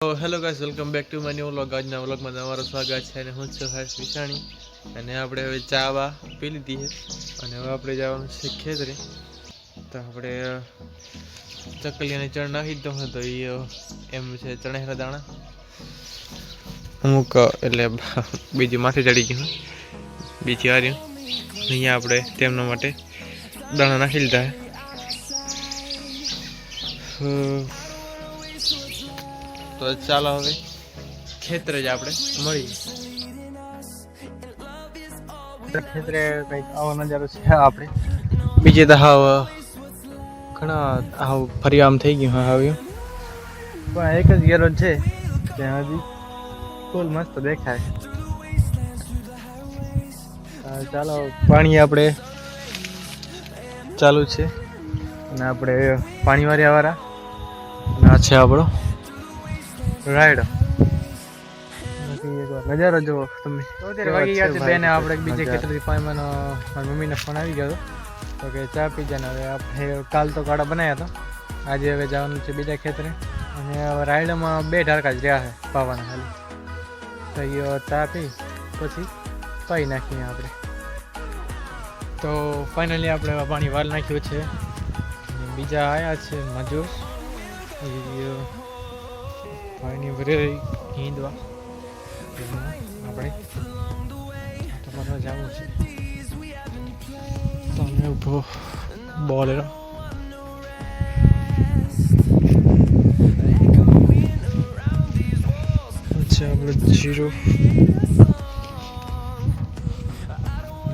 Hello guys welcome back to my new vlog આજના વ્લોગમાં તમારું સ્વાગત છે અને હું છું હર્ષ વિશાણી. અને આપણે હવે ચા વા પી લીધી છે. અને હવે આપણે જવાનું છે ખેતરે. તો આપણે ચકલી અને ચણ નાખી દીધો તો એ એમ છે ચણેરા દાણા. અમુક એટલે બીજી માથે ચડી ગયું બીજી હાર્યું અહીંયા આપણે તેમના માટે દાણા નાખી લીધા તો ચાલો હવે ખેતરે જ આપણે મળીએ. ખેતરે કંઈક આવો નજારો છે આપણે. બીજે તો હાવ ઘણા હાવ ફરી આમ થઈ ગયું હા આવ્યું પણ એક જ ગેરો છે ત્યાં હજી ફૂલ મસ્ત દેખાય. હા, ચાલો પાણી આપણે ચાલુ છે. અને આપણે પાણી વાળા વાળા. અને આ છે આપણો રાઈડ નજારો જો તમે. અત્યારે વાગી ગયા છે બેને આપણે બીજે કેટલી પાણીમાં મારી મમ્મીને ફોન આવી ગયો તો કે ચા પી જાય હવે આપણે કાલ તો કાળા બનાવ્યા હતા. આજે હવે જવાનું છે બીજા ખેતરે. અને હવે રાયડામાં બે ઢારકા જ રહ્યા છે પાવાના ખાલી તો એ ચા પી પછી પાઈ નાખીએ આપણે. તો ફાઇનલી આપણે પાણી વાલ નાખ્યું છે. બીજા આવ્યા છે મજૂર. પાણી ભરી હિંદવા. આપણે તમારે જવું છે. તમે ઊભો, બોલેરો. અચ્છા આપણે જીરો.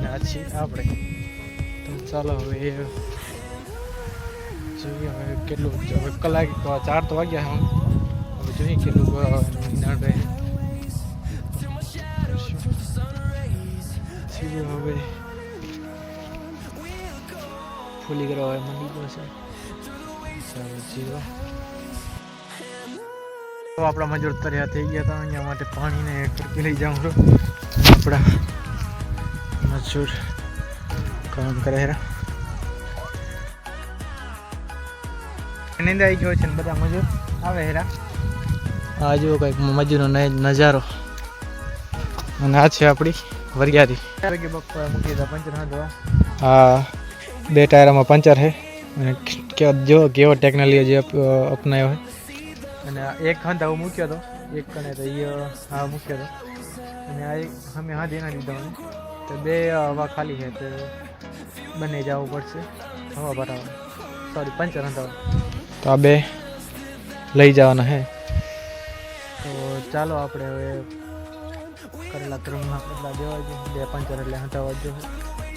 ના છીએ આપણે. ચાલો હવે જોઈએ હવે કેટલું હવે કલાક, ચાર તો વાગ્યા હમ હવે જોઈએ કેટલું નિર્ણાણ રહે હવે ફૂલી કરવા હવે મંડી ગયો છે. તો આપણા મજૂર તર્યા થઈ ગયા હતા, અહીંયા માટે પાણીને ટૂંકી લઈ જાઉં છું. આપણા મજૂર કામ કરે હેરા નિંદાઈ ગયો છે બધા મજૂર. આવે હેરા. આ જુઓ કંઈક મજૂરનો નજારો. અને આ છે આપણી વરિયારી દીધા હા બે ટાયરમાં પંચર છે. અને કેવો જો કેવો ટેકનોલોજી અપનાવ્યો હોય અને આ એક હંત આવું મૂક્યો હતો એક કણે તો એ હા મૂક્યો હતો અને આ એક અમે હા દેના લીધો તો બે હવા ખાલી છે તો બંને જવું પડશે. હવા ભરાવા. સોરી પંચર હંતાવા તો આ બે લઈ જવાના હે તો ચાલો આપણે હવે કરેલા ક્રમમાં એટલા દેવા જોઈએ બે પંચર એટલે હટાવવા જોઈએ.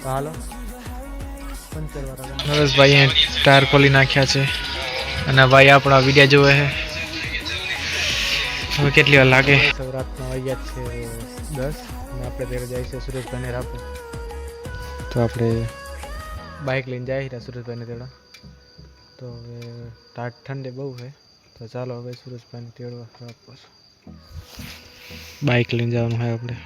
તો હાલો પંચર વાળા નરેશભાઈએ ટાયર ખોલી નાખ્યા છે. અને ભાઈ આપણા વિડિયા જોવે છે. હવે કેટલી વાર લાગે? રાતના વાગ્યા છે દસ. અને આપણે ત્યારે જાય છે સુરેશભાઈને રાખો તો આપણે બાઇક લઈને જાય રહ્યા સુરેશભાઈને તેડા તો હવે ઠંડે બહુ છે. તો ચાલો હવે સુરેશભાઈને તેડવા રાપર બાઇક લઈને જવાનું હોય આપણે.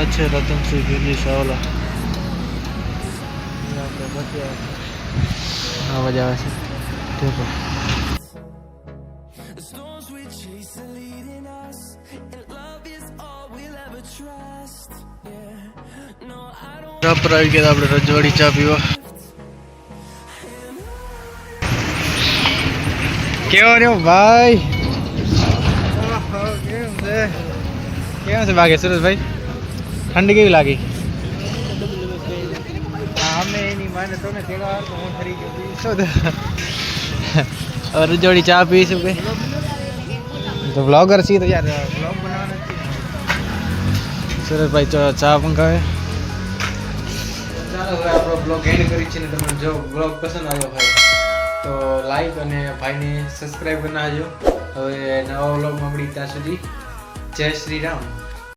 અચ્છા રતનસિંહ ભીલી સાવલા આપણે બધી અવાજ આવે છે. ઠીક છે ચા પર આવી ગયા આપણે રજવાડી ચા પીવા. કેવો રહ્યો ભાઈ? કેમ છે બાકી સુરેશભાઈ ઠંડી કેવી લાગી? રજવાડી ચા પીશું કે? તો બ્લોગર છીએ તો યાર. બ્લોગ બનાવવાનો. સુરેશભાઈ ચા ચા મંગાવે ચાલો હવે આપણો બ્લોગ એન્ડ કરી છે ને તમને જો બ્લોગ પસંદ આવ્યો હોય તો લાઈક અને ભાઈને સબસ્ક્રાઈબ કરી નાખજો. હવે નવા બ્લોગમાં મળી ત્યાં સુધી. જય શ્રી રામ.